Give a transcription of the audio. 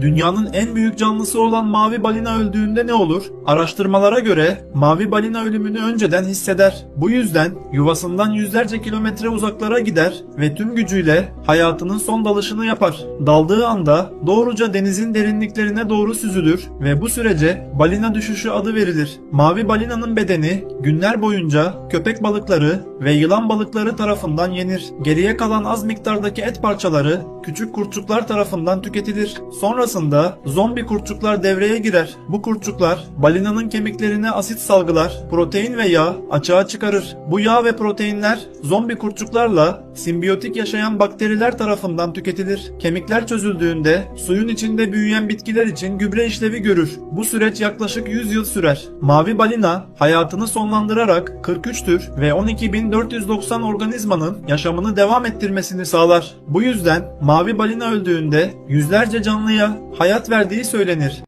Dünyanın en büyük canlısı olan mavi balina öldüğünde ne olur? Araştırmalara göre mavi balina ölümünü önceden hisseder. Bu yüzden yuvasından yüzlerce kilometre uzaklara gider ve tüm gücüyle hayatının son dalışını yapar. Daldığı anda doğruca denizin derinliklerine doğru süzülür ve bu sürece balina düşüşü adı verilir. Mavi balinanın bedeni günler boyunca köpek balıkları ve yılan balıkları tarafından yenir. Geriye kalan az miktardaki et parçaları küçük kurtçuklar tarafından tüketilir. Sonrasında zombi kurtçuklar devreye girer. Bu kurtçuklar balinanın kemiklerine asit salgılar, protein ve yağ açığa çıkarır. Bu yağ ve proteinler zombi kurtçuklarla simbiyotik yaşayan bakteriler tarafından tüketilir. Kemikler çözüldüğünde suyun içinde büyüyen bitkiler için gübre işlevi görür. Bu süreç yaklaşık 100 yıl sürer. Mavi balina hayatını sonlandırarak 43 tür ve 12.490 organizmanın yaşamını devam ettirmesini sağlar. Bu yüzden mavi balina öldüğünde yüzlerce canlıya hayat verdiği söylenir.